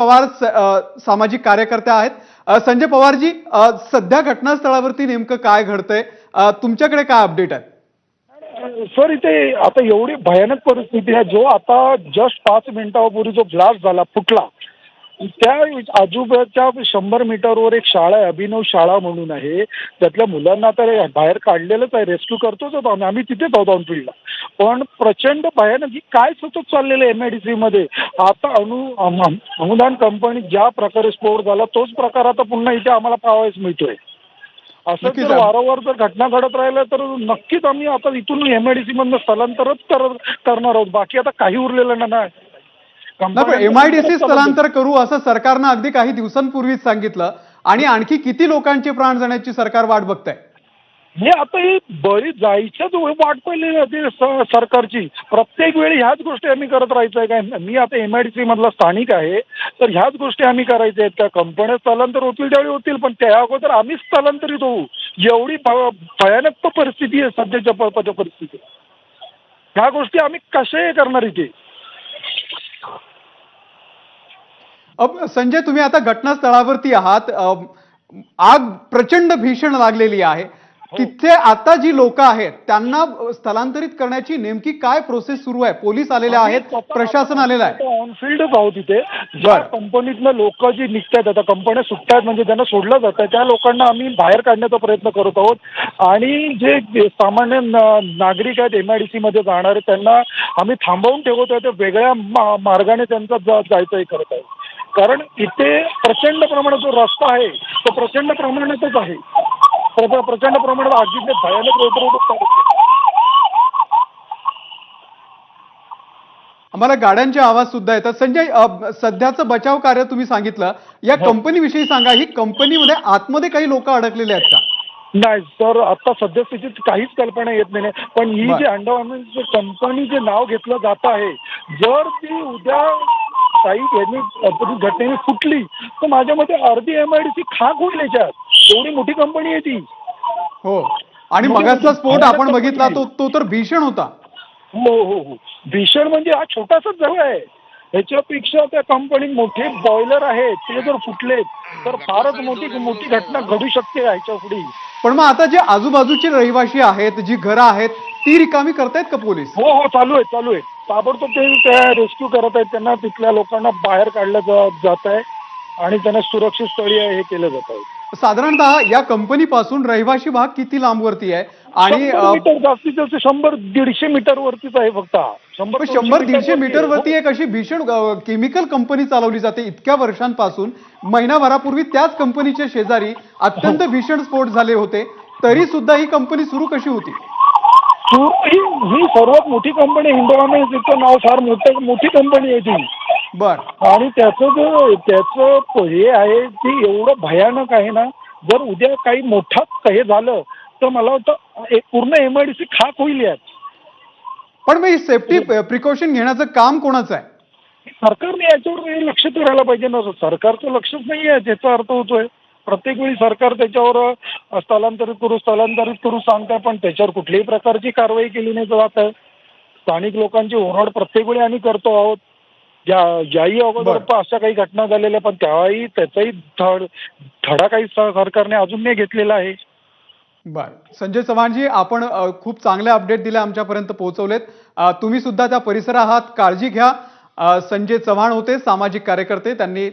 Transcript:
पवार सामाजिक कार्यकर्त्या आहेत. संजय पवारजी सध्या घटनास्थळावरती नेमकं काय घडतंय? तुमच्याकडे काय अपडेट आहे? सर इथे आता एवढी भयानक परिस्थिती आहे. जो आता जस्ट पाच मिनिटापूर्वी जो ब्लास्ट झाला फुटला त्या आजूबाजूच्या शंभर मीटरवर एक शाळा आहे अभिनव शाळा म्हणून आहे. त्यातल्या मुलांना तर बाहेर काढलेलंच आहे रेस्क्यू करतोच होतो आम्ही आम्ही तिथेच आहोत ऑन फील्डला पण प्रचंड भयानक ही काय सतत चाललेलं आहे एम आय डी सीमध्ये आता अनु अनुदान कंपनी ज्या प्रकारे स्फोट झाला तोच प्रकार आता पुन्हा इथे आम्हाला पाहावयास मिळतोय. असं जर. वारंवार जर घटना घडत राहिल्या तर नक्कीच आम्ही आता इथून एम आय डी सी मधनं स्थलांतरच कर- करणार आहोत. बाकी आता काही उरलेलं नाही. एमआयडीसी स्थलांतर- स्थलांतर करू असं सरकारनं अगदी काही दिवसांपूर्वीच सांगितलं आणि आणखी किती लोकांचे प्राण जाण्याची सरकार वाट बघताय? हे आता ही बळी जायच्याच वाट पहिली होती सरकारची. प्रत्येक वेळी ह्याच गोष्टी आम्ही करत राहायचं आहे काय? मी आता एम आय डी सी मधला स्थानिक आहे तर ह्याच गोष्टी आम्ही करायच्या. आहेत त्या कंपन्या स्थलांतर होतील त्यावेळी होतील पण त्या अगोदर आम्ही स्थलांतरित होऊ. एवढी भयानक परिस्थिती आहे सध्याच्या प- प- परिस्थितीत. ह्या गोष्टी आम्ही कशाही करणार इथे? अब संजय तुम्ही आता घटनास्थळावरती आहात. आग प्रचंड भीषण लागलेली आहे. तिथे आता जी लोक आहेत त्यांना स्थलांतरित करण्याची नेमकी काय प्रोसेस सुरू आहे? पोलीस आलेले आहेत प्रशासन आलेलं आहे. ऑन फील्डच आहोत तिथे. कंपनीतनं लोक जी निघतात आता कंपन्या सुटतात म्हणजे ज्यांना सोडलं जातं त्या लोकांना आम्ही बाहेर काढण्याचा प्रयत्न करत आहोत. आणि जे सामान्य नागरिक आहेत एम आय डी सीमध्ये जाणारे त्यांना आम्ही थांबवून ठेवत आहे ते वेगळ्या मार्गाने त्यांचा जा- जायचं हे करत आहे कारण इथे प्रचंड प्रमाणात जो रस्ता आहे तो प्रचंड प्रमाणातच आहे प्र- प्रचंड प्रमाणात आगीचे भयानक. आम्हाला गाड्यांचे आवाज सुद्धा येतात संजय सध्याचं बचाव कार्य तुम्ही सांगितलं या हो. कंपनीविषयी सांगा ही कंपनीमध्ये आतमध्ये काही लोक अडकलेले आहेत का नाही सर आता सद्यस्थितीत काहीच कल्पना येत नाही पण ही. जी अंडरगार्मेंट कंपनी जे नाव घेतलं जात आहे जर ती उद्या काही यांनी घटनेने फुटली. तर माझ्या मते अर्धी एम आय डी सी खाक होईल याच्यात. एवढी मोठी कंपनी आहे ती. हो. आणि मगाचा स्फोट आपण बघितला तो. तो तर भीषण होता. हो हो हो. भीषण म्हणजे हा छोटासाच जवळ आहे. ह्याच्यापेक्षा त्या कंपनीत मोठे बॉयलर आहेत. ते जर फुटले तर फारच मोठी मोठी घटना घडू शकते ह्याच्या पुढे. पण मग आता जे आजूबाजूचे रहिवासी आहेत जी घरं आहेत ती रिकामी करतायत का पोलीस? हो हो. चालू आहे चालू आहे ताबडतोब ते त्या रेस्क्यू करत आहेत. त्यांना तिथल्या लोकांना बाहेर काढलं जात आहे आणि त्यांना सुरक्षित स्थळी हे केलं जात आहे. साधारणतः या कंपनीपासून रहिवासी भाग किती लांबवरती आहे? आणि मीटर जास्तीत जास्त शंभर दीडशे मीटर वरतीच आहे फक्त हा. शंभर शंभर दीडशे मीटर. वरती एक अशी भीषण केमिकल कंपनी चालवली जाते इतक्या वर्षांपासून. महिनाभरापूर्वी त्याच कंपनीच्या शेजारी अत्यंत भीषण स्फोट झाले होते. तरी सुद्धा ही कंपनी सुरू कशी होती? हो. ही ही सर्वात मोठी कंपनी हिंदवाने तिचं नाव फार मोठं मोठी कंपनी आहे ती. बर. आणि त्याचं जो त्याचं हे आहे की एवढं भयानक आहे ना जर उद्या काही मोठं हे झालं तर मला वाटतं एक पूर्ण एम आय डी सी खाक होईल यात. पण मग सेफ्टी प्रिकॉशन घेण्याचं काम कोणाचं आहे? सरकारने याच्यावर लक्ष ठेवायला पाहिजे ना सरकारचं लक्षच नाही आहे ज्याचा अर्थ होतोय. प्रत्येक वेळी सरकार त्याच्यावर स्थलांतरित करू स्थलांतरित करू सांगताय पण त्याच्यावर कुठल्याही प्रकारची कारवाई केली नाही जात आहे. स्थानिक लोकांची ओरड प्रत्येक वेळी आम्ही करतो आहोत. ज्या ज्याही अगोदर. पण अशा काही घटना झालेल्या पण त्याही त्याचाही धड धडा काही सरकारने अजून नाही घेतलेला आहे. बर. संजय चव्हाणजी आपण खूप चांगले अपडेट दिले आमच्यापर्यंत पोहोचवलेत. तुम्ही सुद्धा त्या परिसरात काळजी घ्या. संजय चव्हाण होते सामाजिक कार्यकर्ते त्यांनी